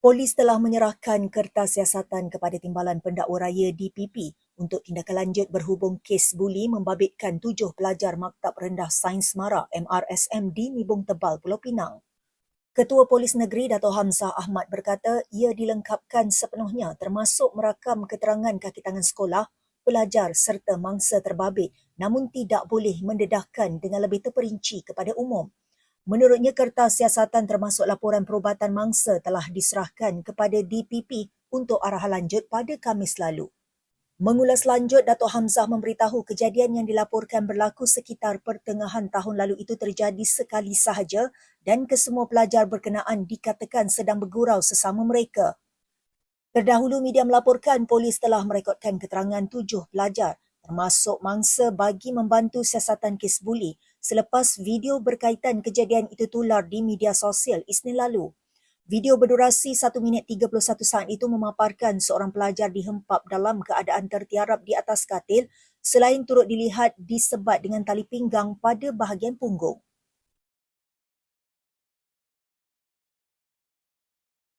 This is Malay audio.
Polis telah menyerahkan kertas siasatan kepada Timbalan Pendakwa Raya DPP untuk tindakan lanjut berhubung kes buli membabitkan tujuh pelajar Maktab Rendah Sains Mara MRSM di Nibung Tebal, Pulau Pinang. Ketua Polis Negeri Dato' Hamzah Ahmad berkata ia dilengkapkan sepenuhnya termasuk merakam keterangan kaki tangan sekolah, pelajar serta mangsa terbabit namun tidak boleh mendedahkan dengan lebih terperinci kepada umum. Menurutnya, kertas siasatan termasuk laporan perubatan mangsa telah diserahkan kepada DPP untuk arahan lanjut pada Khamis lalu. Mengulas lanjut, Datuk Hamzah memberitahu kejadian yang dilaporkan berlaku sekitar pertengahan tahun lalu itu terjadi sekali sahaja dan kesemua pelajar berkenaan dikatakan sedang bergurau sesama mereka. Terdahulu media melaporkan polis telah merekodkan keterangan tujuh pelajar termasuk mangsa bagi membantu siasatan kes buli selepas video berkaitan kejadian itu tular di media sosial Isnin lalu. Video berdurasi 1 minit 31 saat itu memaparkan seorang pelajar dihempap dalam keadaan tertiarap di atas katil selain turut dilihat disebat dengan tali pinggang pada bahagian punggung.